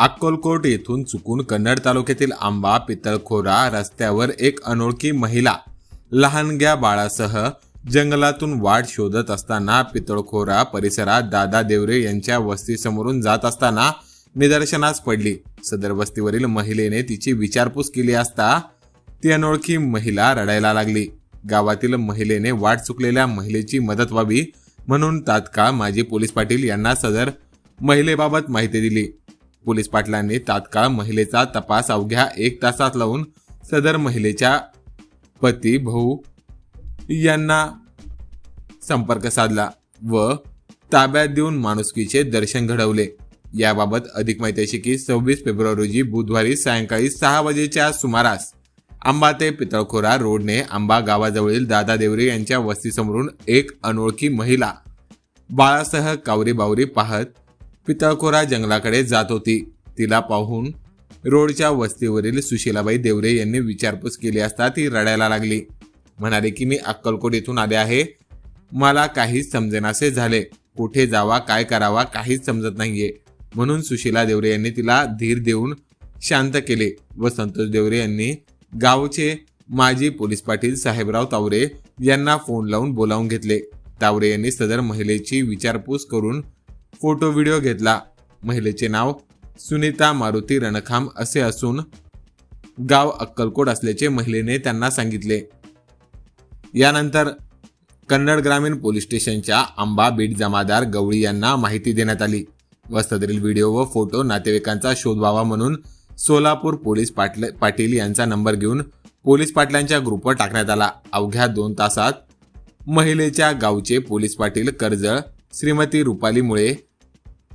अक्कलकोट येथून चुकून कन्नड तालुक्यातील आंबा पितळखोरा रस्त्यावर एक अनोळखी महिला लहानग्या बाळासह जंगलातून वाट शोधत असताना पितळखोरा परिसरात दादा देवरे यांच्या वस्तीसमोरून जात असताना निदर्शनास पडली. सदर वस्तीवरील महिलेने तिची विचारपूस केली असता ती अनोळखी महिला रडायला लागली. गावातील महिलेने वाट चुकलेल्या महिलेची मदत व्हावी म्हणून तात्काळ माजी पोलीस पाटील यांना सदर महिलेबाबत माहिती दिली. पोलीस पाटलांनी तात्काळ महिलेचा तपास अवघ्या एक तासात लावून सदर महिलेच्या पती भाऊ यांना संपर्क साधला व ताब्यात देऊन माणुसकीचे दर्शन घडवले. याबाबत अधिक माहिती अशी की सव्वीस फेब्रुवारी रोजी बुधवारी सायंकाळी सहा वाजेच्या सुमारास आंबा ते पितळखोरा रोडने आंबा गावाजवळील दादा देवरे यांच्या वस्तीसमोरून एक अनोळखी महिला बाळासह कावरी बावरी पाहत पितळखोरा जंगलाकडे जात होती. तिला पाहून रोडच्या वस्तीवरील सुशीलाबाई देवरे यांनी विचारपूस केली असता ती रडायला लागली. म्हणाले की मी अक्कलकोट येथून आले आहे. मला काहीच समजेनासे झाले. कुठे जावा काय करावा काहीच समजत नाहीये. म्हणून सुशीला देवरे यांनी तिला धीर देऊन शांत केले व संतोष देवरे यांनी गावचे माजी पोलीस पाटील साहेबराव तावरे यांना फोन लावून बोलावून घेतले. तावरे यांनी सदर महिलेची विचारपूस करून फोटो व्हिडिओ घेतला. महिलेचे नाव सुनीता मारुती रणखाम असे असून गाव अक्कलकोट असल्याचे महिलेने त्यांना सांगितले. यानंतर कन्नड ग्रामीण पोलीस स्टेशनच्या आंबा बीट जमादार गवळी यांना माहिती देण्यात आली. वस्तदरील व्हिडिओ व फोटो नातेवाईकांचा शोध व्हावा म्हणून सोलापूर पोलीस पाटले पाटील यांचा नंबर घेऊन पोलीस पाटलांच्या ग्रुपवर टाकण्यात आला. अवघ्या दोन तासात महिलेच्या गावचे पोलीस पाटील कर्जळ श्रीमती रुपाली मुळे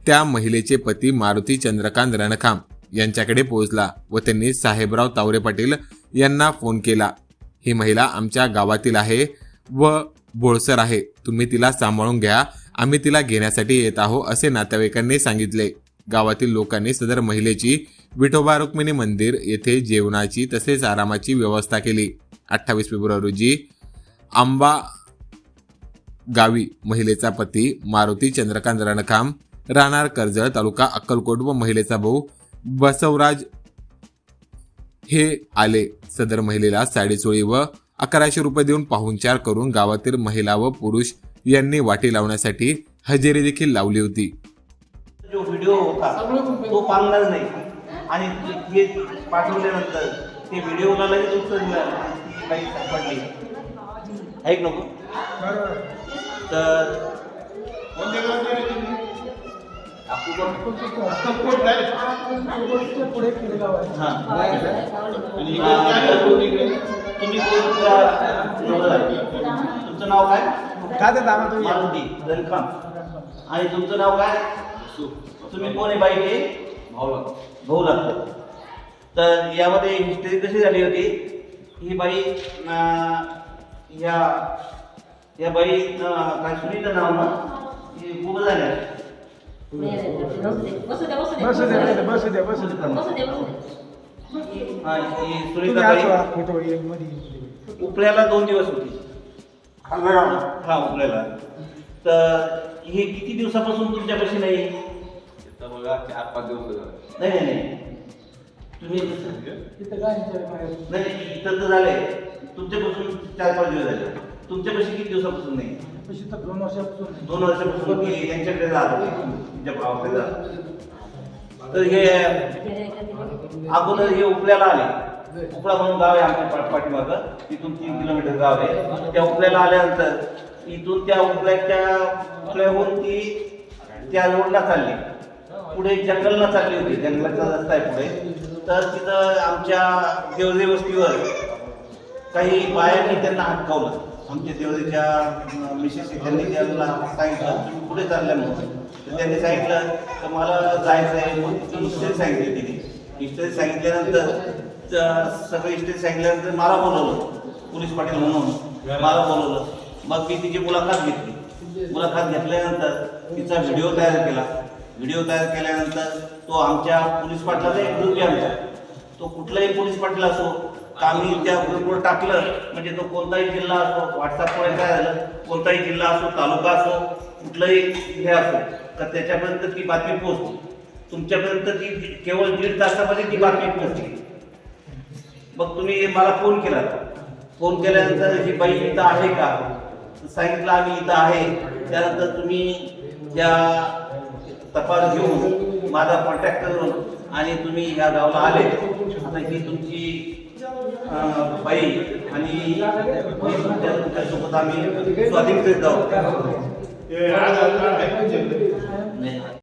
त्या महिलेचे पती मारुती चंद्रकांत रणखाम यांच्याकडे पोहोचला व त्यांनी साहेबराव तावरे पाटील यांना फोन केला. ही महिला आमच्या गावातील आहे व बोळसर आहे. तुम्ही तिला सांभाळून घ्या. आम्ही तिला घेण्यासाठी येत आहो असे नातेवाईकांनी सांगितले. गावातील लोकांनी सदर महिलेची विठोबा रुक्मिणी मंदिर येथे जेवणाची तसेच आरामाची व्यवस्था केली. अठ्ठावीस फेब्रुवारी रोजी आंबा गावी महिलेचा पती मारुती चंद्रकांत रणखाम राहणार कर्जळ तालुका अक्कलकोट व महिलेचा भाऊ बसवराज हे आले सदर महिलेला साडेचोळी व अकराशे रुपये देऊन पाहुणचार करून गावातील महिला व पुरुष यांनी वाटी लावण्यासाठी हजेरी देखील लावली होती. जो व्हिडिओ होता तो पांगणार नाही. आणि हे पाठवल्यानंतर ते व्हिडिओला लगेच उत्तर मिळालं काही सापडली. ऐक नको. तर हां तुम्ही तुमचं नाव काय काय ते तुम्ही मारुती वेलकम आणि तुमचं नाव काय तुम्ही कोण आहे बाईचे भाऊ लागतो तर यामध्ये हिस्ट्री कशी झाली होती ही बाई या या बाई काय सुनीचं नाव ना ही खूप झाल्या बसू दे बसू दे बसू तुम्ही फोटो मध्ये उपल्याला दोन दिवस होती. हा उपल्याला. तर हे किती दिवसापासून तुमच्यापाशी नाही बघा चार पाच दिवस नाही नाही नाही. तुम्ही नाही इथं तर झाले तुमच्यापासून चार पाच दिवस झाले. तुमच्यापाशी किती दिवसापासून नाही पैसे तर दोन वर्षापासून दोन वर्षापासून मी यांच्याकडे होते तुमच्या भावाकडे राहत तर हे अगोदर हे उपल्याला आले. उपळा म्हणून गाव आहे आमच्या पाठीमागं. तिथून तीन किलोमीटर गाव आहे. त्या उपल्याला आल्यानंतर इथून त्या उपल्याच्या उपल्याहून ती त्या रोडला चालली. पुढे जंगलला चालली होती. जंगलाचा रस्ता आहे पुढे. तर तिथं आमच्या देवरे वस्तीवर काही बायांनी त्यांना हटकावलं आमच्या देवरीच्या मिसेस त्यांनी त्यांना सांगितलं पुढे चालल्या म्हणून. तर त्यांनी सांगितलं तर मला जायचं आहे म्हणून इस्टेज हिस्ट्री सांगितली तिने. इस्टेज सांगितल्यानंतर सगळं इस्टेज सांगितल्यानंतर मला बोलवलं. पोलीस पाटील म्हणून मला बोलवलं. मग मी तिची मुलाखत घेतली. मुलाखत घेतल्यानंतर तिचा व्हिडिओ तयार केला. व्हिडिओ तयार केल्यानंतर तो आमच्या पोलीस पाटलाचा एक ग्रुप आहे आमचा. तो कुठलाही पोलीस पाटील असो आम्ही त्या ग्रुपवर टाकलं? म्हणजे तो कोणताही जिल्हा असो व्हॉट्सअपवर काय झालं? कोणताही जिल्हा असो तालुका असो कुठलंही हे असो तर त्याच्यापर्यंत ती बातमी पोहोचली. तुमच्यापर्यंत ती केवळ दीड तासामध्ये ती बातमी पोहोचली. मग तुम्ही मला फोन केला. फोन केल्यानंतर ही बाई इथं आहे का? सांगितलं आम्ही इथं आहे. त्यानंतर तुम्ही त्या तपास घेऊन माझा कॉन्टॅक्ट करून आणि तुम्ही ह्या गावाला आले. आता ही बाई आणि तुमच्यासोबत आम्ही स्वाधीन करीत आहोत.